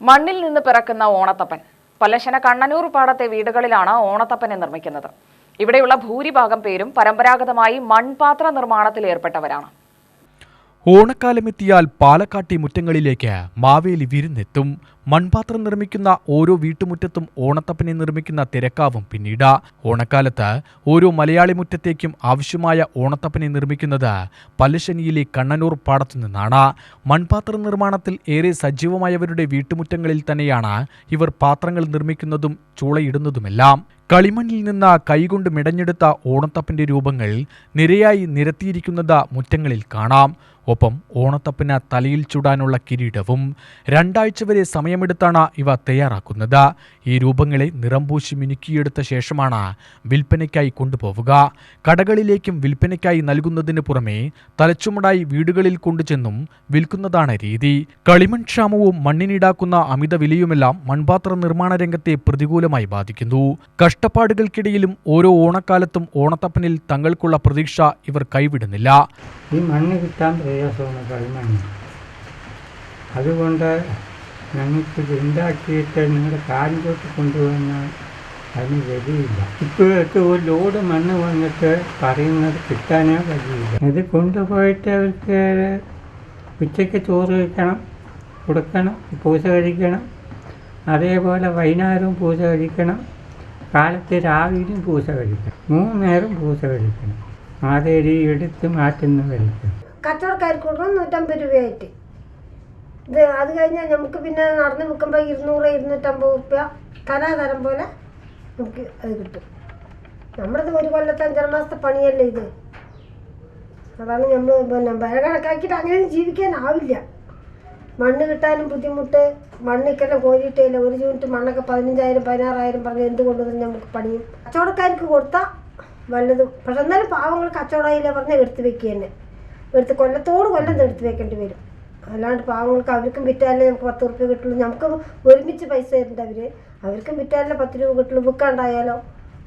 മണ്ണിൽ നിന്ന് പിറക്കുന്ന ഓണത്തപ്പൻ. പലശന കണ്ണനൂർ പാടത്തെ വീടുകളിലാണ് ഓണത്തപ്പനെ നിർമ്മിക്കുന്നത്. ഇവിടെയുള്ള ഭൂരിഭാഗം പേരും പരമ്പരാഗതമായി മൺപാത്ര നിർമ്മാണത്തിൽ ഏർപ്പെട്ടവരാണ് ഓണക്കാലമെത്തിയാൽ പാലക്കാട്ടി മുറ്റങ്ങളിലേക്ക് മാവേലി വിരുന്നെത്തും. മൺപാത്രം നിർമ്മിക്കുന്ന ഓരോ വീട്ടുമുറ്റത്തും ഓണത്തപ്പനെ നിർമ്മിക്കുന്ന തിരക്കാവും പിന്നീട്. ഓണക്കാലത്ത് ഓരോ മലയാളി മുറ്റത്തേക്കും ആവശ്യമായ ഓണത്തപ്പനെ നിർമ്മിക്കുന്നത് പല്ലശ്ശനിയിലെ കണ്ണനൂർ പാടത്തു നിന്നാണ്. മൺപാത്ര നിർമ്മാണത്തിൽ ഏറെ സജീവമായവരുടെ വീട്ടുമുറ്റങ്ങളിൽ തന്നെയാണ് ഇവർ പാത്രങ്ങൾ നിർമ്മിക്കുന്നതും ചൂളയിടുന്നതുമെല്ലാം. കളിമണ്ണിൽ നിന്ന് കൈകൊണ്ട് മെടഞ്ഞെടുത്ത ഓണത്തപ്പന്റെ രൂപങ്ങൾ നിരയായി നിരത്തിയിരിക്കുന്നത് മുറ്റങ്ങളിൽ കാണാം. ഒപ്പം ഓണത്തപ്പിന് തലയിൽ ചൂടാനുള്ള കിരീടവും രണ്ടാഴ്ച വരെ സമയമെടുത്താണ് ഇവ തയ്യാറാക്കുന്നത്. ഈ രൂപങ്ങളെ നിറം പൂശി മിനുക്കിയെടുത്ത ശേഷമാണ് വിൽപ്പനയ്ക്കായി കൊണ്ടുപോവുക. കടകളിലേക്കും വിൽപ്പനയ്ക്കായി നൽകുന്നതിന് പുറമെ തലച്ചുമടായി വീടുകളിൽ കൊണ്ടുചെന്നും വിൽക്കുന്നതാണ് രീതി. കളിമൺ ക്ഷാമവും മണ്ണിനീടാക്കുന്ന അമിത വിലയുമെല്ലാം മൺപാത്ര നിർമ്മാണ രംഗത്തെ പ്രതികൂലമായി ബാധിക്കുന്നു. കഷ്ടപ്പാടുകൾക്കിടയിലും ഓരോ ഓണക്കാലത്തും ഓണത്തപ്പനിൽ തങ്ങൾക്കുള്ള പ്രതീക്ഷ ഇവർ കൈവിടുന്നില്ല. ഈ മണ്ണ് കിട്ടാൻ പ്രയാസമാണ് കളിമണ്ണ് അതുകൊണ്ട് ഞങ്ങൾക്ക് ഇത് ഉണ്ടാക്കിയിട്ട് നിങ്ങളുടെ കാലിലോട്ട് കൊണ്ടുവന്നാൽ അതിന് വരിയില്ല ഇപ്പോഴൊക്കെ ഒരു ലോഡ് മണ്ണ് വന്നിട്ട് പറയുന്നത് കിട്ടാനേ കഴിയില്ല ഇത് കൊണ്ടുപോയിട്ട് അവർക്ക് ഉച്ചയ്ക്ക് ചോറ് കഴിക്കണം കൊടുക്കണം പൂജ കഴിക്കണം. അതേപോലെ വൈകുന്നേരവും പൂജ കഴിക്കണം. കാലത്ത് രാവിലെയും പൂജ കഴിക്കണം. മൂന്ന് നേരം പൂജ കഴിക്കണം. ആദ്യം എടുത്ത് മാറ്റുന്ന കഴിക്കണം കച്ചവടക്കാർക്ക് കൊടുക്കണം നൂറ്റമ്പത് രൂപയായിട്ട്. ഇത് അത് കഴിഞ്ഞാൽ നമുക്ക് പിന്നെ നടന്ന് വിൽക്കുമ്പോൾ ഇരുന്നൂറ് ഇരുന്നൂറ്റമ്പത് റുപ്യ തരാതരം പോലെ നമുക്ക് അത് കിട്ടും. നമ്മളിത് ഒരു കൊല്ലത്തെ അഞ്ചര മാസത്തെ പണിയല്ലേ ഇത്. അതാണ് നമ്മൾ പിന്നെ വില കണക്കാക്കിയിട്ട് അങ്ങനെ ജീവിക്കാനാവില്ല. മണ്ണ് കിട്ടാനും ബുദ്ധിമുട്ട് മണ്ണിക്കെല്ലാം കോരിയിട്ടില്ല. ഒരു യൂണിറ്റ് മണ്ണൊക്കെ പതിനഞ്ചായിരം പതിനാറായിരം പറഞ്ഞ് എന്ത് കൊണ്ടുവന്നു നമുക്ക് പണിയും. കച്ചവടക്കാർക്ക് കൊടുത്താൽ വല്ലതും. പക്ഷെ എന്നാലും പാവങ്ങൾ കച്ചവടമായില്ല പറഞ്ഞാൽ എടുത്ത് വെക്കുക തന്നെ എടുത്ത് കൊല്ലത്തോട് കൊല്ലം എടുത്ത് വെക്കേണ്ടി വരും. അല്ലാണ്ട് പാവങ്ങൾക്ക് അവർക്കും വിറ്റാലേ നമുക്ക് പത്ത് റുപ്യ കിട്ടുള്ളൂ. നമുക്ക് ഒരുമിച്ച് പൈസ തരുന്നുണ്ട് അവർ അവർക്കും വിറ്റാലേ പത്ത് രൂപ കിട്ടുള്ളൂ. വിൽക്കാണ്ടായാലോ?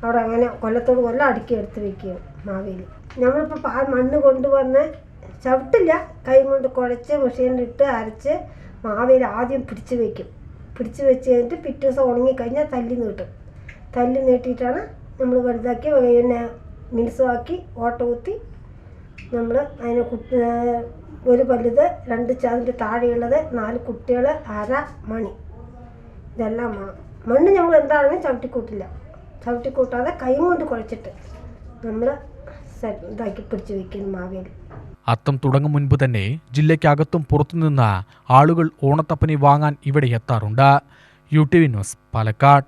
അവിടെ അങ്ങനെ കൊല്ലത്തോട് കൊല്ലം അടുക്കി എടുത്ത് വെക്കുകയാണ് മാവേലി. നമ്മളിപ്പോൾ പാ മണ്ണ് കൊണ്ടുവന്ന് ചവിട്ടില്ല. കൈ കൊണ്ട് കുഴച്ച് മെഷീനിലിട്ട് അരച്ച് മാവേലി ആദ്യം പിടിച്ച് വെക്കും. പിടിച്ച് വെച്ച് കഴിഞ്ഞിട്ട് പിറ്റേ ദിവസം ഉണങ്ങിക്കഴിഞ്ഞാൽ തല്ലി നീട്ടും. തല്ലി നീട്ടിയിട്ടാണ് നമ്മൾ വലുതാക്കി പിന്നെ മിനുസമാക്കി ഓട്ട കുത്തി നമ്മൾ അതിന് കുട്ടി ഒരു പല്ലിത് രണ്ട് അതിന്റെ താഴെയുള്ളത് നാല് കുട്ടികൾ അര മണി. ഇതെല്ലാം വേണം. മണ്ണ് നമ്മൾ എന്താണെങ്കിലും ചവിട്ടിക്കൂട്ടില്ല. ചവിട്ടിക്കൂട്ടാതെ കൈ കൊണ്ട് കുഴച്ചിട്ട് നമ്മൾ ഇതാക്കി പിടിച്ച് വയ്ക്കുന്നു മാവേൽ അത്തം തുടങ്ങും മുൻപ് തന്നെ ജില്ലയ്ക്കകത്തും പുറത്തുനിന്ന് ആളുകൾ ഓണത്തപ്പനെ വാങ്ങാൻ ഇവിടെ എത്താറുണ്ട്. U T V news Palakkad.